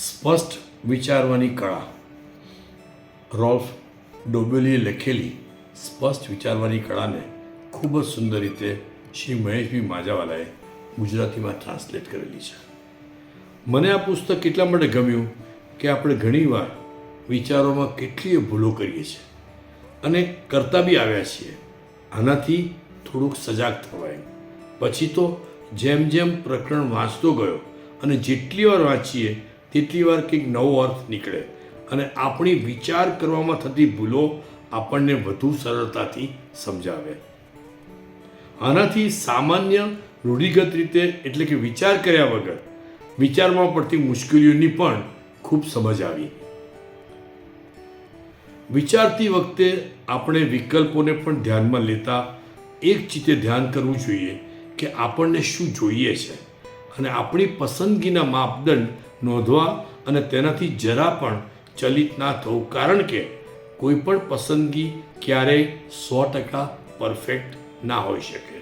સ્પષ્ટ વિચારવાની કળા. રોલ્ફ ડોબેલીએ લખેલી સ્પષ્ટ વિચારવાની કળાને ખૂબ જ સુંદર રીતે શ્રી મહેશભાઈ માજાવાલાએ ગુજરાતીમાં ટ્રાન્સલેટ કરેલી છે. મને આ પુસ્તક એટલા માટે ગમ્યું કે આપણે ઘણીવાર વિચારોમાં કેટલીય ભૂલો કરીએ છીએ અને કરતા બી આવ્યા છીએ. આનાથી થોડુંક સજાગ થવાય. પછી તો જેમ જેમ પ્રકરણ વાંચતો ગયો અને જેટલી વાર વાંચીએ તેટલી વાર કંઈક નવો અર્થ નીકળે અને આપણી વિચાર કરવામાં થતી ભૂલો આપણને વધુ સરળતાથી સમજાવે. આનાથી સામાન્ય, રૂઢિગત રીતે એટલે કે વિચાર કર્યા વગર વિચારમાં પડતી મુશ્કેલીઓની પણ ખૂબ સમજ આવી. વિચારતી વખતે આપણે વિકલ્પોને પણ ધ્યાનમાં લેતા એક ચીતે ધ્યાન કરવું જોઈએ કે આપણને શું જોઈએ છે અને આપણી પસંદગીના માપદંડ નોંધવા અને તેનાથી જરા પણ ચલિત ના થવું. કારણ કે કોઈ પણ પસંદગી ક્યારેય સો ટકા પરફેક્ટ ના હોઈ શકે.